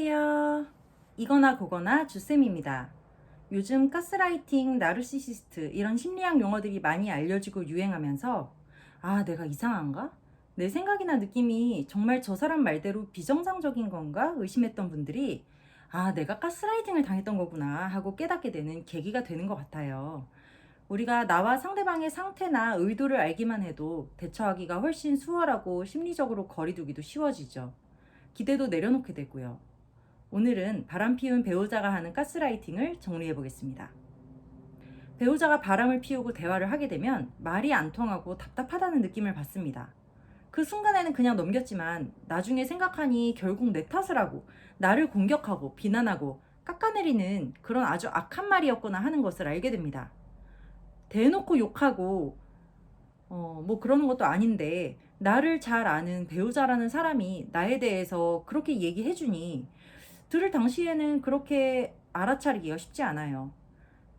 안녕하세요. 이거나 그거나 주쌤입니다. 요즘 가스라이팅, 나르시시스트 이런 심리학 용어들이 많이 알려지고 유행하면서 아, 내가 이상한가? 내 생각이나 느낌이 정말 저 사람 말대로 비정상적인 건가? 의심했던 분들이 아, 내가 가스라이팅을 당했던 거구나 하고 깨닫게 되는 계기가 되는 것 같아요. 우리가 나와 상대방의 상태나 의도를 알기만 해도 대처하기가 훨씬 수월하고 심리적으로 거리두기도 쉬워지죠. 기대도 내려놓게 되고요. 오늘은 바람 피운 배우자가 하는 가스라이팅을 정리해 보겠습니다. 배우자가 바람을 피우고 대화를 하게 되면 말이 안 통하고 답답하다는 느낌을 받습니다. 그 순간에는 그냥 넘겼지만 나중에 생각하니 결국 내 탓을 하고 나를 공격하고 비난하고 깎아내리는 그런 아주 악한 말이었구나 하는 것을 알게 됩니다. 대놓고 욕하고 어, 뭐 그러는 것도 아닌데 나를 잘 아는 배우자라는 사람이 나에 대해서 그렇게 얘기해주니 들을 당시에는 그렇게 알아차리기가 쉽지 않아요.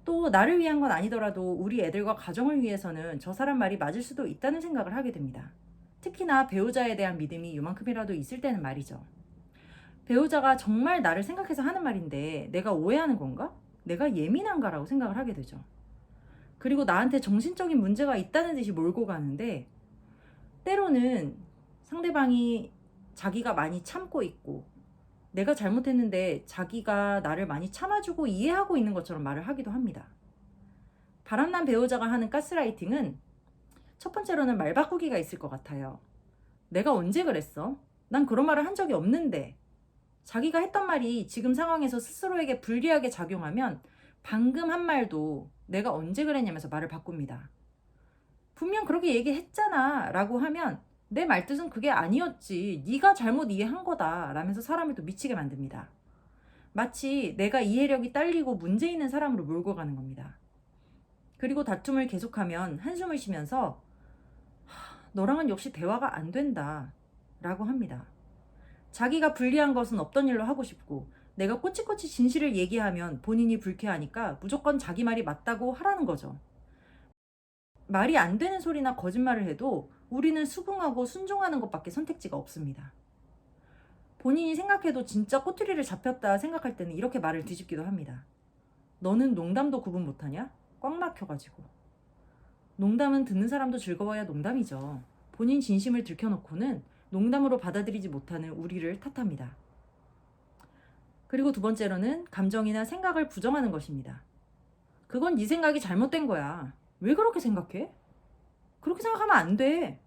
또 나를 위한 건 아니더라도 우리 애들과 가정을 위해서는 저 사람 말이 맞을 수도 있다는 생각을 하게 됩니다. 특히나 배우자에 대한 믿음이 요만큼이라도 있을 때는 말이죠. 배우자가 정말 나를 생각해서 하는 말인데 내가 오해하는 건가? 내가 예민한가라고 생각을 하게 되죠. 그리고 나한테 정신적인 문제가 있다는 듯이 몰고 가는데 때로는 상대방이 자기가 많이 참고 있고 내가 잘못했는데 자기가 나를 많이 참아주고 이해하고 있는 것처럼 말을 하기도 합니다. 바람난 배우자가 하는 가스라이팅은 첫 번째로는 말 바꾸기가 있을 것 같아요. 내가 언제 그랬어? 난 그런 말을 한 적이 없는데. 자기가 했던 말이 지금 상황에서 스스로에게 불리하게 작용하면 방금 한 말도 내가 언제 그랬냐면서 말을 바꿉니다. 분명 그렇게 얘기했잖아 라고 하면 내 말뜻은 그게 아니었지. 네가 잘못 이해한 거다. 라면서 사람을 또 미치게 만듭니다. 마치 내가 이해력이 딸리고 문제 있는 사람으로 몰고 가는 겁니다. 그리고 다툼을 계속하면 한숨을 쉬면서 하, 너랑은 역시 대화가 안 된다. 라고 합니다. 자기가 불리한 것은 없던 일로 하고 싶고 내가 꼬치꼬치 진실을 얘기하면 본인이 불쾌하니까 무조건 자기 말이 맞다고 하라는 거죠. 말이 안 되는 소리나 거짓말을 해도 우리는 수긍하고 순종하는 것밖에 선택지가 없습니다. 본인이 생각해도 진짜 꼬투리를 잡혔다 생각할 때는 이렇게 말을 뒤집기도 합니다. 너는 농담도 구분 못하냐? 꽉 막혀가지고. 농담은 듣는 사람도 즐거워야 농담이죠. 본인 진심을 들켜놓고는 농담으로 받아들이지 못하는 우리를 탓합니다. 그리고 두 번째로는 감정이나 생각을 부정하는 것입니다. 그건 네 생각이 잘못된 거야. 왜 그렇게 생각해? 그렇게 생각하면 안 돼.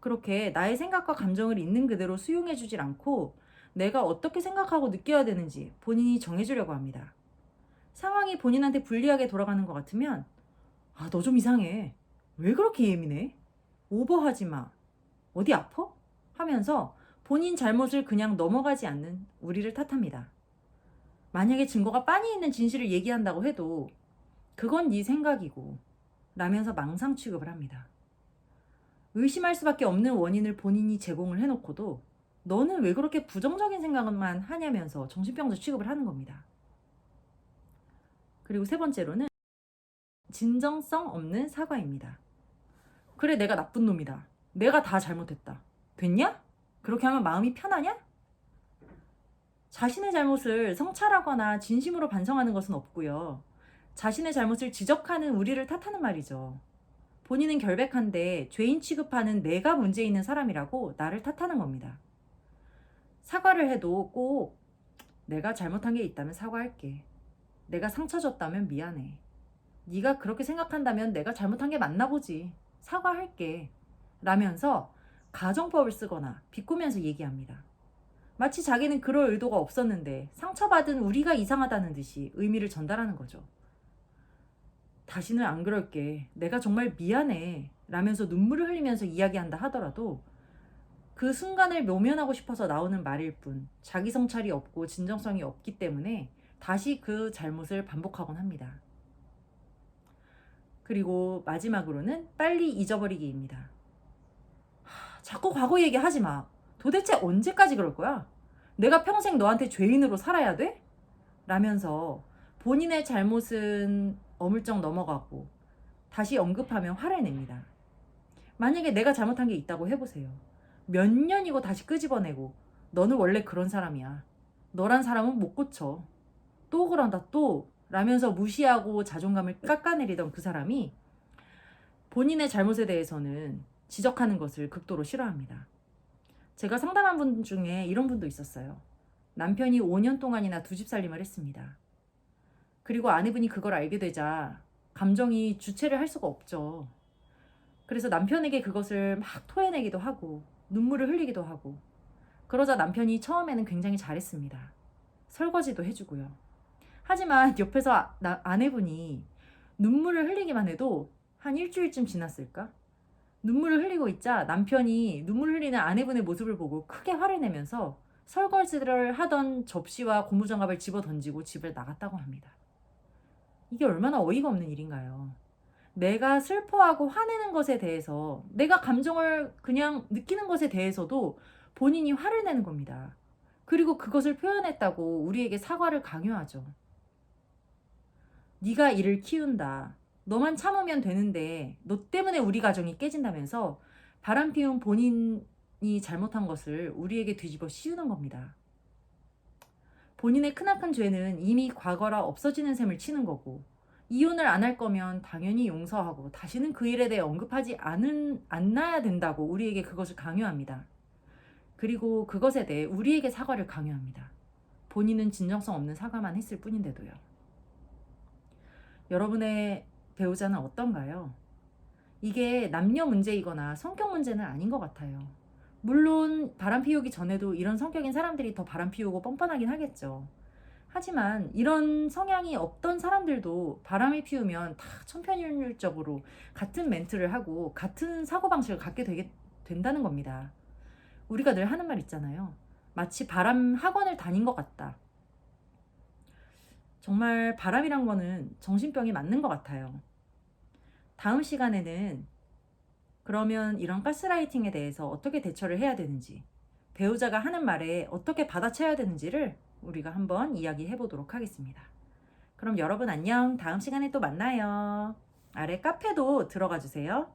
그렇게 나의 생각과 감정을 있는 그대로 수용해 주질 않고 내가 어떻게 생각하고 느껴야 되는지 본인이 정해주려고 합니다. 상황이 본인한테 불리하게 돌아가는 것 같으면 아, 너 좀 이상해. 왜 그렇게 예민해? 오버하지 마. 어디 아파? 하면서 본인 잘못을 그냥 넘어가지 않는 우리를 탓합니다. 만약에 증거가 빤히 있는 진실을 얘기한다고 해도 그건 네 생각이고 라면서 망상 취급을 합니다. 의심할 수밖에 없는 원인을 본인이 제공을 해놓고도 너는 왜 그렇게 부정적인 생각만 하냐면서 정신병자 취급을 하는 겁니다. 그리고 세 번째로는 진정성 없는 사과입니다. 그래, 내가 나쁜 놈이다. 내가 다 잘못했다. 됐냐? 그렇게 하면 마음이 편하냐? 자신의 잘못을 성찰하거나 진심으로 반성하는 것은 없고요. 자신의 잘못을 지적하는 우리를 탓하는 말이죠. 본인은 결백한데 죄인 취급하는 내가 문제 있는 사람이라고 나를 탓하는 겁니다. 사과를 해도 꼭 내가 잘못한 게 있다면 사과할게. 내가 상처 줬다면 미안해. 네가 그렇게 생각한다면 내가 잘못한 게 맞나 보지. 사과할게. 라면서 가정법을 쓰거나 비꼬면서 얘기합니다. 마치 자기는 그럴 의도가 없었는데 상처받은 우리가 이상하다는 듯이 의미를 전달하는 거죠. 다시는 안 그럴게. 내가 정말 미안해. 라면서 눈물을 흘리면서 이야기한다 하더라도 그 순간을 모면하고 싶어서 나오는 말일 뿐 자기 성찰이 없고 진정성이 없기 때문에 다시 그 잘못을 반복하곤 합니다. 그리고 마지막으로는 빨리 잊어버리기입니다. 하, 자꾸 과거 얘기하지 마. 도대체 언제까지 그럴 거야? 내가 평생 너한테 죄인으로 살아야 돼? 라면서 본인의 잘못은 어물쩍 넘어가고 다시 언급하면 화를 냅니다. 만약에 내가 잘못한 게 있다고 해보세요. 몇 년이고 다시 끄집어내고 너는 원래 그런 사람이야. 너란 사람은 못 고쳐. 또 그런다 또 라면서 무시하고 자존감을 깎아내리던 그 사람이 본인의 잘못에 대해서는 지적하는 것을 극도로 싫어합니다. 제가 상담한 분 중에 이런 분도 있었어요. 남편이 5년 동안이나 두 집 살림을 했습니다. 그리고 아내분이 그걸 알게 되자 감정이 주체를 할 수가 없죠. 그래서 남편에게 그것을 막 토해내기도 하고 눈물을 흘리기도 하고 그러자 남편이 처음에는 굉장히 잘했습니다. 설거지도 해주고요. 하지만 옆에서 아, 나- 아내분이 눈물을 흘리기만 해도 한 일주일쯤 지났을까? 눈물을 흘리고 있자 남편이 눈물 흘리는 아내분의 모습을 보고 크게 화를 내면서 설거지를 하던 접시와 고무장갑을 집어 던지고 집을 나갔다고 합니다. 이게 얼마나 어이가 없는 일인가요? 내가 슬퍼하고 화내는 것에 대해서 내가 감정을 그냥 느끼는 것에 대해서도 본인이 화를 내는 겁니다. 그리고 그것을 표현했다고 우리에게 사과를 강요하죠. 네가 이를 키운다. 너만 참으면 되는데 너 때문에 우리 가정이 깨진다면서 바람 피운 본인이 잘못한 것을 우리에게 뒤집어 씌우는 겁니다. 본인의 크나큰 죄는 이미 과거라 없어지는 셈을 치는 거고 이혼을 안 할 거면 당연히 용서하고 다시는 그 일에 대해 언급하지 않은 않나야 된다고 우리에게 그것을 강요합니다. 그리고 그것에 대해 우리에게 사과를 강요합니다. 본인은 진정성 없는 사과만 했을 뿐인데도요. 여러분의 배우자는 어떤가요? 이게 남녀 문제이거나 성격 문제는 아닌 것 같아요. 물론 바람 피우기 전에도 이런 성격인 사람들이 더 바람 피우고 뻔뻔하긴 하겠죠. 하지만 이런 성향이 없던 사람들도 바람이 피우면 다 천편일률적으로 같은 멘트를 하고 같은 사고방식을 갖게 되게 된다는 겁니다. 우리가 늘 하는 말 있잖아요. 마치 바람 학원을 다닌 것 같다. 정말 바람이란 거는 정신병이 맞는 것 같아요. 다음 시간에는 그러면 이런 가스라이팅에 대해서 어떻게 대처를 해야 되는지, 배우자가 하는 말에 어떻게 받아쳐야 되는지를 우리가 한번 이야기해 보도록 하겠습니다. 그럼 여러분 안녕. 다음 시간에 또 만나요. 아래 카페도 들어가 주세요.